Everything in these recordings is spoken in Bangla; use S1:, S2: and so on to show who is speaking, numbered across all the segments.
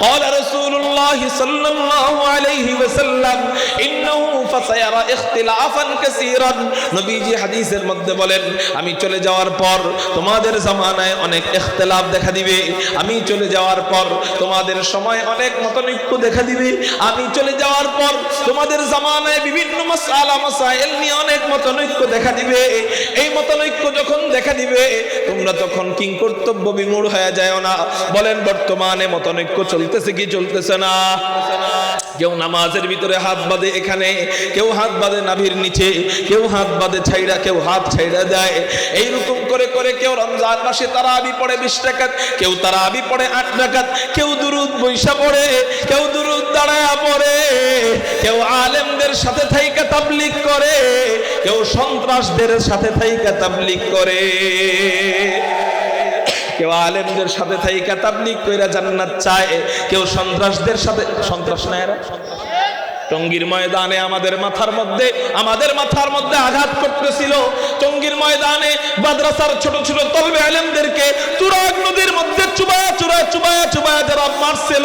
S1: قال رسول الله صلى الله عليه وسلم انه فسيرى اختلافا كثيرا নবীজি হাদিসের মধ্যে বলেন আমি চলে যাওয়ার পর তোমাদের জামানায় অনেক اختلاف দেখা দিবে আমি চলে যাওয়ার পর তোমাদের সময় অনেক মতনৈক্য দেখা দিবে আমি চলে যাওয়ার পর তোমাদের জামানায় বিভিন্ন মাসআলা মাসায়েল নিয়ে অনেক মতনৈক্য দেখা দিবে এই মতনৈক্য যখন দেখা দিবে তোমরা তখন কিং কর্তব্য বিমূঢ় হয়ে যায় না বলেন বর্তমানে মতনৈক্য চলতেছে কি চলতেছে না না কেউ নামাজের ভিতরে হাত বাঁধে এখানে কেউ হাত বাঁধে নাভির নিচে কেউ হাত বাঁধে ছাইড়া কেউ হাত ছাইড়া দেয় এই রকম করে করে কেউ রমজান মাসে তারা আবি পড়ে বিশ টাকা কেউ তারা আবি পড়ে আট টাকা কেউ দুরুদ বৈশা পড়ে কেউ দুরুদ দাঁড়ায়া পড়ে কেউ আলেমদের সাথে থাইকা তাবলিক করে কেউ সন্ত্রাসদের সাথে থাইকা তাবলিক করে কেউ আলেমদের সাথে থাইকা তাবলিক কইরা জান্নাত চায় কেউ সন্ত্রাসদের সাথে সন্ত্রাস না এরা টঙ্গীর ময়দানে আমাদের মাথার মধ্যে আমাদের মাথার মধ্যে আঘাত করতেছিল টঙ্গীর ময়দানে মাদ্রাসার ছোট ছোট তলবে আলেমদেরকে তুরাগ নদীর মধ্যে চুবায় চুবায়া চুবায়া যারা মারছিল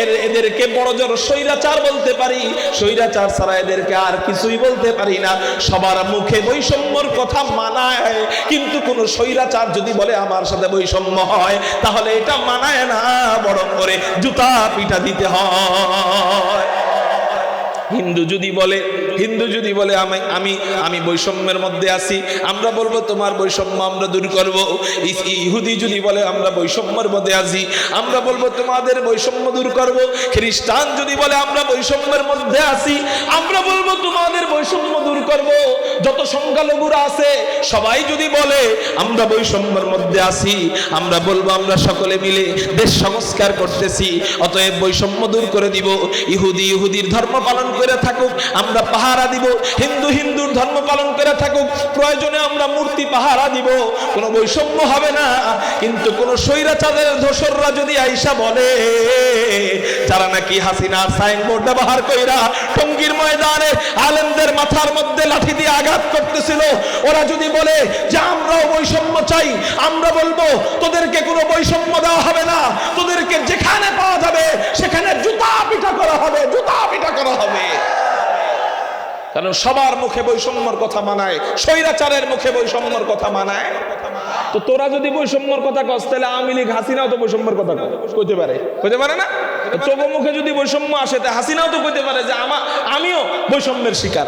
S1: এর এদেরকে বড় জোর স্বৈরাচার বলতে পারি স্বৈরাচার ছাড়া এদেরকে আর কিছুই বলতে পারি না সবার মুখে বৈষম্যর কথা মানায় কিন্তু কোনো স্বৈরাচার যদি বলে আমার সাথে বৈষম্য হয় তাহলে এটা মানায় না বরং করে জুতা পিঠা দিতে হয় হিন্দু যদি বলে হিন্দু যদি বলে আমি আমি আমি বৈষম্যের মধ্যে আছি আমরা বলবো তোমার বৈষম্য আমরা দূর করব ইহুদি যদি বলে আমরা বৈষম্যের মধ্যে আছি আমরা বলবো তোমাদের বৈষম্য দূর করব খ্রিস্টান যদি বলে আমরা বৈষম্যের মধ্যে আছি আমরা বলবো তোমাদের বৈষম্য দূর করব যত সংখ্যালঘুরা আছে সবাই যদি বলে আমরা বৈষম্যের মধ্যে আছি আমরা বলবো আমরা সকলে মিলে দেশ সংস্কার করতেছি অতএব বৈষম্য দূর করে দিব ইহুদি ইহুদির ধর্ম পালন করে থাকুক আমরা পাহারা দিব হিন্দু হিন্দুর ধর্ম পালন করে থাকুক প্রয়োজনে আমরা মূর্তি পাহারা দিব কোনো বৈষম্য হবে না কিন্তু কোন স্বৈরাচারের ধসররা যদি আইসা বলে যারা নাকি হাসিনার সাইনবোর্ড ব্যবহার কইরা টঙ্গির ময়দানে আলেমদের মাথার মধ্যে লাঠি দিয়ে আঘাত করতেছিল ওরা যদি বলে যে আমরাও বৈষম্য চাই আমরা বলবো তোদেরকে কোনো বৈষম্য দেওয়া হবে না তোদেরকে যেখানে পাওয়া যাবে সেখানে জুতা পিঠা করা হবে জুতা পিঠা করা হবে কারণ সবার মুখে বৈষম্যর কথা মানায় স্বৈরাচারের মুখে বৈষম্যর কথা মানায় তো তোরা যদি বৈষম্যর কথা কস তাহলে আওয়ামী লীগ হাসিনাও তো বৈষম্যর কথা কইতে পারে কইতে পারে না তোকে মুখে যদি বৈষম্য আসে তা হাসিনাও তো কইতে পারে যে আমা আমিও বৈষম্যের শিকার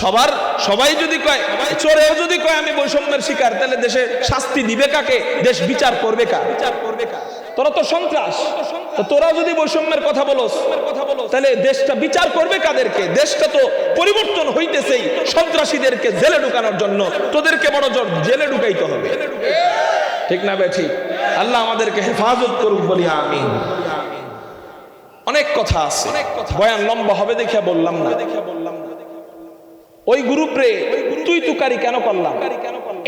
S1: সবার সবাই যদি কয় চোরেও যদি কয় আমি বৈষম্যের শিকার তাহলে দেশে শাস্তি দিবে কাকে দেশ বিচার করবে কার বিচার করবে কার তোরা তো সন্ত্রাস তোরা যদি বৈষম্যের কথা বলো তাহলে দেশটা বিচার করবে কাদেরকে দেশটা তো পরিবর্তন হইতেছেই সন্ত্রাসীদেরকে জেলে ঢুকানোর জন্য তোদেরকে বড় জোর জেলে ঢুকাইতে হবে ঠিক না বেঠি আল্লাহ আমাদেরকে হেফাজত করুক বলি আমি অনেক কথা আছে বয়ান লম্বা হবে দেখে বললাম না ওই গ্রুপে তুই তুকারি কেন করলাম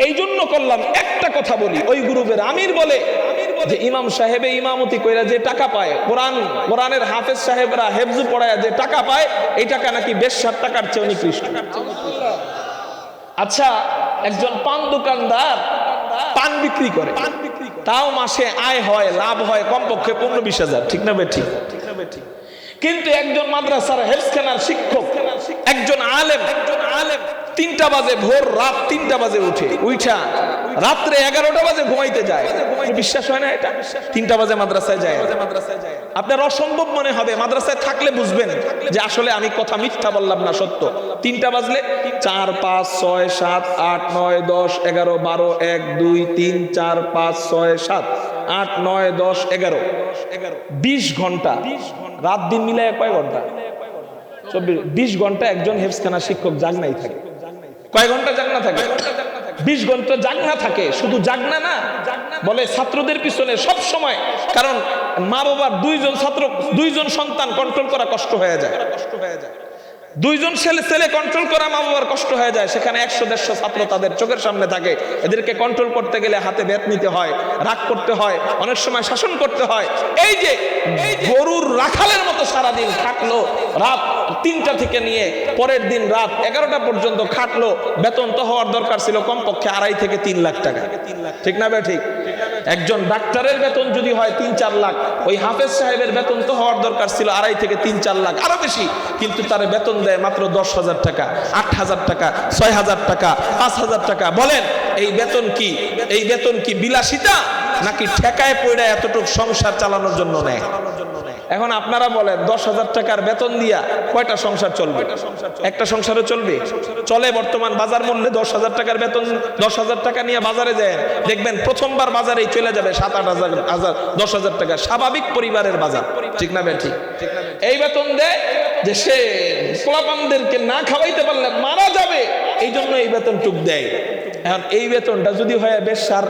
S1: এই জন্য করলাম একটা কথা বলি ওই গ্রুপের আমির বলে যে ইমাম সাহেবে ইমামতি কইরা যে টাকা পায় কোরআন কোরআনের হাফেজ সাহেবরা হেফজু পড়ায় যে টাকা পায় এই টাকা নাকি বেশ সাত টাকার চেয়ে নিকৃষ্ট আচ্ছা একজন পান দোকানদার পান বিক্রি করে তাও মাসে আয় হয় লাভ হয় কমপক্ষে পনেরো বিশ হাজার ঠিক না ঠিক ঠিক না ঠিক কিন্তু একজন মাদ্রাসার হেলথ কেনার শিক্ষক একজন আলেম একজন আলেম তিনটা বাজে ভোর রাত তিনটা বাজে উঠে উঠা রাত্রে এগারোটা বাজে ঘুমাইতে যায় বিশ্বাস হয় না এটা তিনটা বাজে মাদ্রাসায় যায় আপনার অসম্ভব মনে হবে মাদ্রাসায় থাকলে বুঝবেন যে আসলে আমি কথা মিথ্যা বললাম না সত্য তিনটা বাজলে চার পাঁচ ছয় সাত আট নয় দশ এগারো বারো এক দুই তিন চার পাঁচ ছয় সাত আট নয় দশ এগারো বিশ ঘন্টা রাত দিন মিলে কয় ঘন্টা চব্বিশ বিশ ঘন্টা একজন হেফসখানা শিক্ষক নাই থাকে কয় ঘন্টা জাগনা থাকে বিশ ঘন্টা জাগনা থাকে শুধু জাগনা না বলে ছাত্রদের পিছনে সব সময় কারণ মা বাবার দুইজন ছাত্র দুইজন সন্তান কন্ট্রোল করা কষ্ট হয়ে যায় কষ্ট হয়ে যায় দুইজন ছেলে ছেলে কন্ট্রোল করা মা বাবার কষ্ট হয়ে যায় সেখানে একশো দেড়শো ছাত্র তাদের চোখের সামনে থাকে এদেরকে কন্ট্রোল করতে গেলে হাতে বেত নিতে হয় রাগ করতে হয় অনেক সময় শাসন করতে হয় এই যে গরুর রাখালের মতো সারাদিন খাটলো রাত তিনটা থেকে নিয়ে পরের দিন রাত এগারোটা পর্যন্ত খাটলো বেতন তো হওয়ার দরকার ছিল কমপক্ষে আড়াই থেকে তিন লাখ টাকা ঠিক না বে ঠিক একজন ডাক্তারের বেতন যদি হয় তিন চার লাখ ওই হাফেজ সাহেবের বেতন তো হওয়ার দরকার ছিল আড়াই থেকে তিন চার লাখ আরও বেশি কিন্তু তার বেতন দেয় মাত্র দশ হাজার টাকা আট হাজার টাকা ছয় হাজার টাকা পাঁচ হাজার টাকা বলেন এই বেতন কি এই বেতন কি বিলাসিতা নাকি ঠেকায় পড়ে এতটুক সংসার চালানোর জন্য নেয় এখন আপনারা বলেন দশ হাজার টাকার বেতন দিয়া কয়টা সংসার চলবে একটা সংসারে চলবে চলে বর্তমান বাজার মূল্যে দশ হাজার টাকার বেতন দশ হাজার টাকা নিয়ে বাজারে যায় দেখবেন প্রথমবার বাজারেই চলে যাবে সাত আট হাজার হাজার দশ হাজার টাকা স্বাভাবিক পরিবারের বাজার ঠিক না ঠিক এই বেতন দেয় যে সে পোলাপানদেরকে না খাওয়াইতে পারলে মারা যাবে এই জন্য এই বেতন টুক দেয় এখন এই বেতনটা যদি হয় বেশার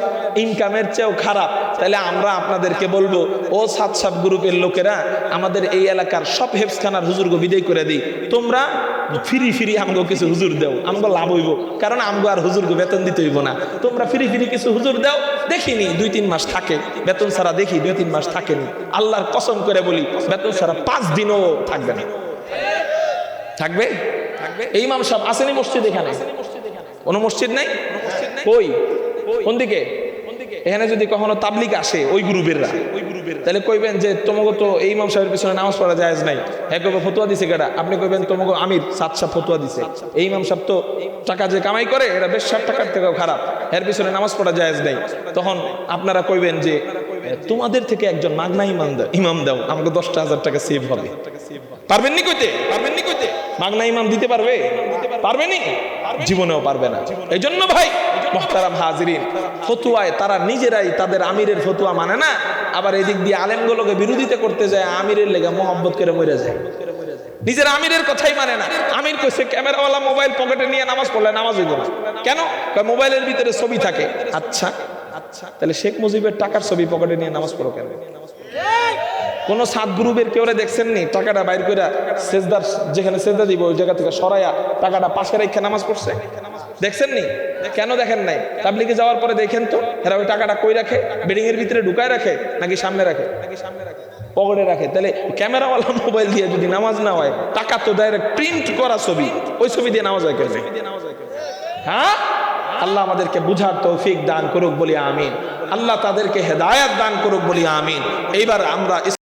S1: ইনকামের চেয়েও খারাপ তাহলে আমরা আপনাদেরকে বলবো ও সাত সাপ গ্রুপের লোকেরা আমাদের এই এলাকার সব হেফসখানার হুজুরকে বিদায় করে দিই তোমরা ফিরি ফিরি আমগো কিছু হুজুর দেও আমগো লাভ হইব কারণ আমগো আর হুজুরকে বেতন দিতে হইব না তোমরা ফিরি ফিরি কিছু হুজুর দেও দেখিনি দুই তিন মাস থাকে বেতন ছাড়া দেখি দুই তিন মাস থাকেনি আল্লাহর কসম করে বলি বেতন ছাড়া পাঁচ দিনও থাকবে না থাকবে থাকবে এই মাম সাহেব আসেনি মসজিদ এখানে কোনো মসজিদ নাই কই কোন দিকে এখানে যদি কখনো তাবলিক আসে ওই গ্রুপেররা ওই গ্রুপের তাহলে কইবেন যে তোমাকে তো এই ইমাম সাহেবের পিছনে নামাজ পড়া যায় নাই এক ফতোয়া দিছে কেটা আপনি কইবেন তোমাকে আমির সাত সাপ ফতোয়া দিছে এই ইমাম সাহেব তো টাকা যে কামাই করে এটা বেশ ষাট টাকার থেকেও খারাপ এর পিছনে নামাজ পড়া যায় নাই তখন আপনারা কইবেন যে তোমাদের থেকে একজন মাগনা ইমাম দাও ইমাম দাও আমাকে দশটা হাজার টাকা সেভ হবে পারবেন নি কইতে পারবেন নি কইতে মাগনা ইমাম দিতে পারবে পারবে নি জীবনেও পারবে না এই জন্য ভাই মহতারাম হাজরিন ফতুয়ায় তারা নিজেরাই তাদের আমিরের ফতুয়া মানে না আবার এদিক দিয়ে আলেমগুলোকে বিরোধিতা করতে যায় আমিরের লেগে মোহাম্মদ করে মরে যায় নিজের আমিরের কথাই মানে না আমির কইছে ক্যামেরাওয়ালা মোবাইল পকেটে নিয়ে নামাজ পড়লে নামাজ হইব না কেন মোবাইলের ভিতরে ছবি থাকে আচ্ছা আচ্ছা তাহলে শেখ মুজিবের টাকার ছবি পকেটে নিয়ে নামাজ পড়ো কেন কোন সাত গ্রুপের কেউ দেখছেন নি টাকাটা বাইর করে সেজদার যেখানে সেজদা দিব ওই জায়গা থেকে সরাইয়া টাকাটা পাশে রেখে নামাজ পড়ছে দেখছেন নি কেন দেখেন নাই তাবলিকে যাওয়ার পরে দেখেন তো এরা ওই টাকাটা কই রাখে বিল্ডিং এর ভিতরে ঢুকায় রাখে নাকি সামনে রাখে নাকি সামনে রাখে পকেটে রাখে তাহলে ক্যামেরাওয়ালা মোবাইল দিয়ে যদি নামাজ না হয় টাকা তো ডাইরেক্ট প্রিন্ট করা ছবি ওই ছবি দিয়ে নামাজ হয় হ্যাঁ আল্লাহ আমাদেরকে বুঝার তৌফিক দান করুক বলি আমিন আল্লাহ তাদেরকে হেদায়াত দান করুক বলি আমিন এইবার আমরা